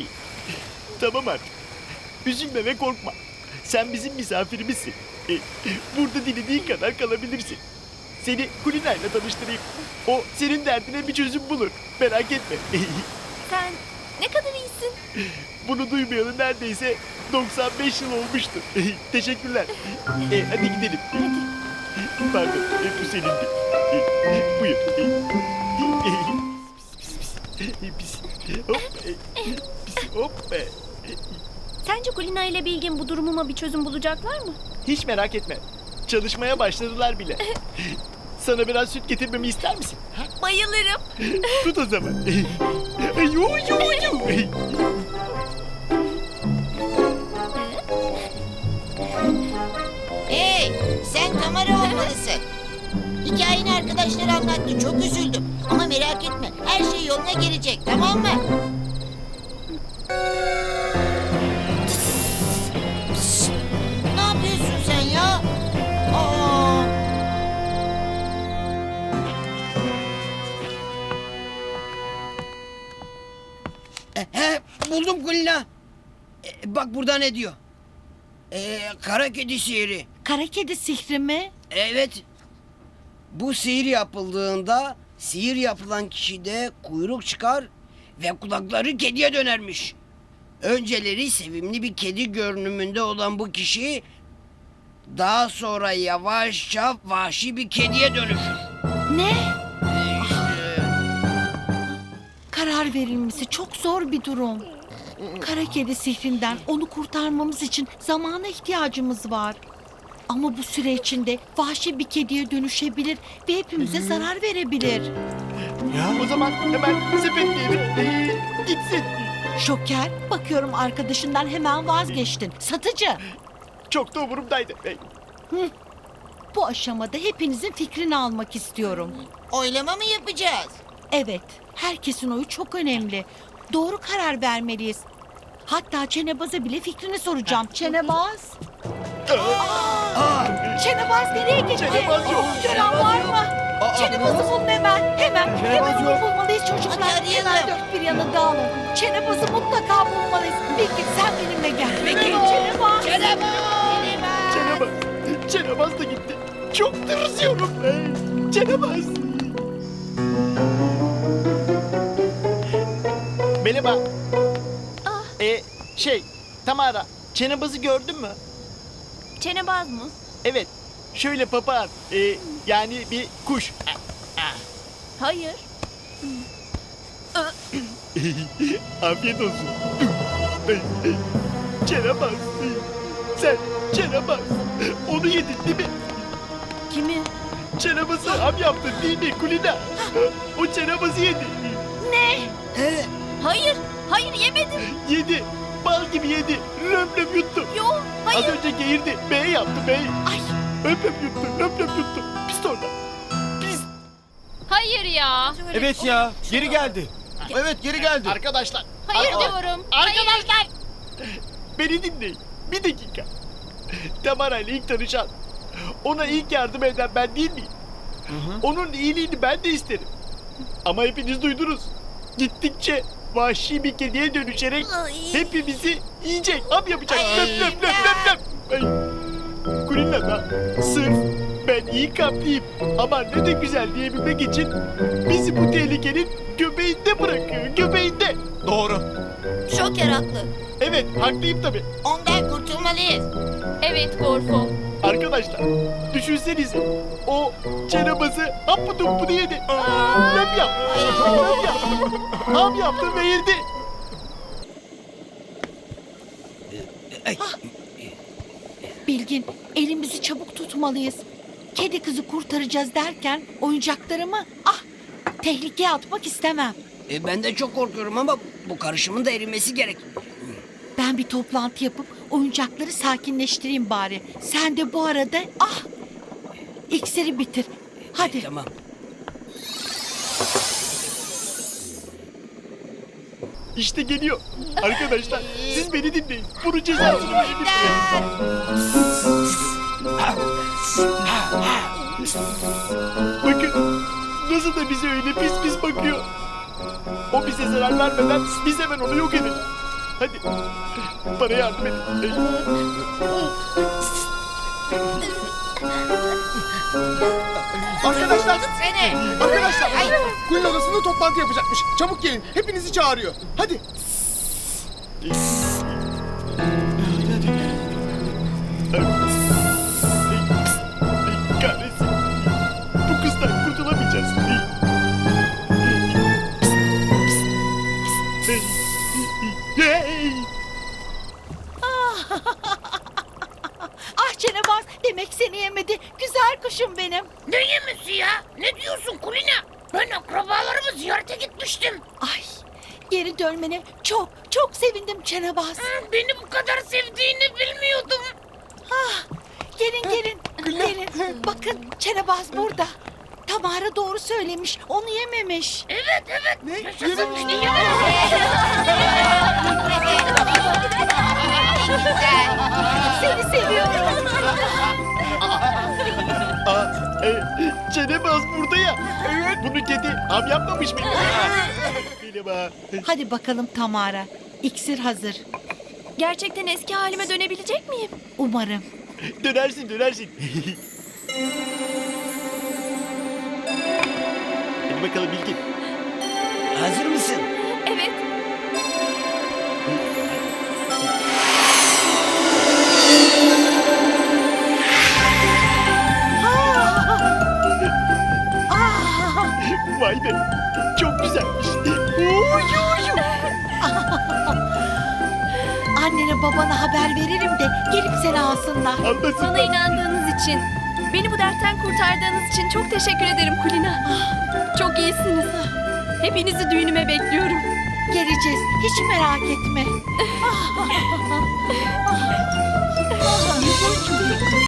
değil. Tamam artık. Üzülme ve korkma. Sen bizim misafirimizsin. E, burada dilediğin kadar kalabilirsin. Seni Kulina'yla tanıştırayım. O senin derdine bir çözüm bulur. Merak etme. Sen ne kadar iyisin. Bunu duymayalı neredeyse 95 yıl olmuştur. Teşekkürler. E, hadi gidelim. Pardon, e, bu senindi. E, buyur. E, e, pis, pis. Hop, e, pis, hop. e. Sence Kulina ile Bilgin bu durumuma bir çözüm bulacaklar mı? Hiç merak etme. Çalışmaya başladılar bile. Sana biraz süt getirmemi ister misin? Ha? Bayılırım. Tut o zaman. Yu yu yu. Hey, sen kamera olmalısın. Hikayeni arkadaşlar anlattı, çok üzüldüm. Ama merak etme, her şey yoluna girecek, tamam mı? Buldum Kulina. E, bak burada ne diyor. E, kara kedi sihiri. Kara kedi sihri mi? Evet. Bu sihir yapıldığında sihir yapılan kişide kuyruk çıkar ve kulakları kediye dönermiş. Önceleri sevimli bir kedi görünümünde olan bu kişi daha sonra yavaşça vahşi bir kediye dönüşür. Ne? Karar verilmesi çok zor bir durum. Kara kedi sihrinden onu kurtarmamız için zamana ihtiyacımız var. Ama bu süre içinde vahşi bir kediye dönüşebilir ve hepimize zarar verebilir. O zaman hemen sepetleyelim. E, gitsin. Şoker, bakıyorum arkadaşından hemen vazgeçtin. Satıcı. Çok da umurumdaydı. E, Bu aşamada hepinizin fikrini almak istiyorum. oylama mı yapacağız? Evet, herkesin oyu çok önemli. Doğru karar vermeliyiz. Hatta Çenebaz'a bile fikrini soracağım. Çenebaz. aa, Çenebaz nereye gitti? Çenebaz yok. Gören var mı? Çenebaz'ı bulun hemen. Hemen. Çenebaz hemen onu bulmalıyız çocuklar. Hadi arayalım. Hemen dört bir yana dağılın. Çenebaz'ı mutlaka bulmalıyız. Peki sen benimle gel. Peki Çenebaz. Çenebaz. Çenebaz da gitti. Çok tırsıyorum. E, Çenebaz. Merhaba. Şey, Tamara, Çenebaz'ı gördün mü? Çenebaz mı? Evet. Şöyle papağan. E, yani bir kuş. Hayır. Afiyet olsun. Çenebaz. Sen Çenebaz. Onu yedin değil mi? Kimi? Çenebazı ham yaptın değil mi Kulina? O çenebazı yedi. e, Hayır. Hayır yemedim. Yedi. Bal gibi yedi. Löp löp yuttu. Yok. Az Hayır. önce geğirdi. Bey yaptı bey. Ay Öp öp yuttu. Löp löp yuttu. Pis orada. Pis. Hayır ya. Evet ya geri geldi. Evet geri geldi. Arkadaşlar. Hayır arkadaşlar, diyorum. Arkadaşlar. Beni dinleyin. Bir dakika. Tamara ile ilk tanışan. Ona ilk yardım eden ben değil miyim? Onun iyiliğini ben de isterim. Ama hepiniz duydunuz. Gittikçe vahşi bir kediye dönüşerek Ay. hepimizi yiyecek. Am yapacak. Ay, Löp löp löp löp löp. Da sırf ben iyi kalpliyim ama ne de güzel diyebilmek için bizi bu tehlikenin göbeğinde bırakıyor. Göbeğinde. Doğru. Şoker haklı. Evet haklıyım tabii. Ondan kurtulmalıyız. Evet Gorfo. Arkadaşlar düşünsenize o çenebazı hapı dumpu yedi. Löp yaptı. Löp yaptı. Ham yaptı ve yedi. Bilgin elimizi çabuk tutmalıyız. Kedi kızı kurtaracağız derken oyuncaklarımı ah tehlikeye atmak istemem. e, ben de çok korkuyorum ama bu karışımın da erimesi gerek. Ben bir toplantı yapıp oyuncakları sakinleştireyim bari. Sen de bu arada ah iksiri bitir. Hadi. Tamam. İşte geliyor. Arkadaşlar siz beni dinleyin. Bunun cezasını verin. Bakın nasıl da bize öyle pis pis bakıyor. O bize zarar vermeden biz hemen onu yok edelim. Hadi. Bana yardım edin. Arkadaşlar, Seni. arkadaşlar. Kulin odasında toplantı yapacakmış. Çabuk gelin. Hepinizi çağırıyor. Hadi. Kahretsin. Ah Cenebaz demek seni yemedi. Güzel kuşum benim. Ne yemesi ya? Ne diyorsun Kulina? Ben akrabalarımı ziyarete gitmiştim. Ay geri dönmene çok çok sevindim Cenebaz. Beni bu kadar sevdiğini bilmiyordum. Ah, gelin gelin gelin. Bakın Cenebaz burada. Tamara doğru söylemiş. Onu yememiş. Evet evet. Ne? Yaşasın Yememiş. beni Cenebaz burada ya. Evet. Bunu kedi am yapmamış mıydı? Merhaba. Hadi bakalım Tamara. İksir hazır. Gerçekten eski halime dönebilecek miyim? Umarım. Dönersin dönersin. Hadi bakalım Bilgin. Hazır mısın? Evet. Vay be. Çok güzelmiş. Uy, uy. Annene babana haber veririm de gelip seni alsınlar. Anlasın. Bana inandığınız için, beni bu dertten kurtardığınız için çok teşekkür ederim Kulina. Çok iyisiniz. Hepinizi düğünüme bekliyorum. Geleceğiz. Hiç merak etme.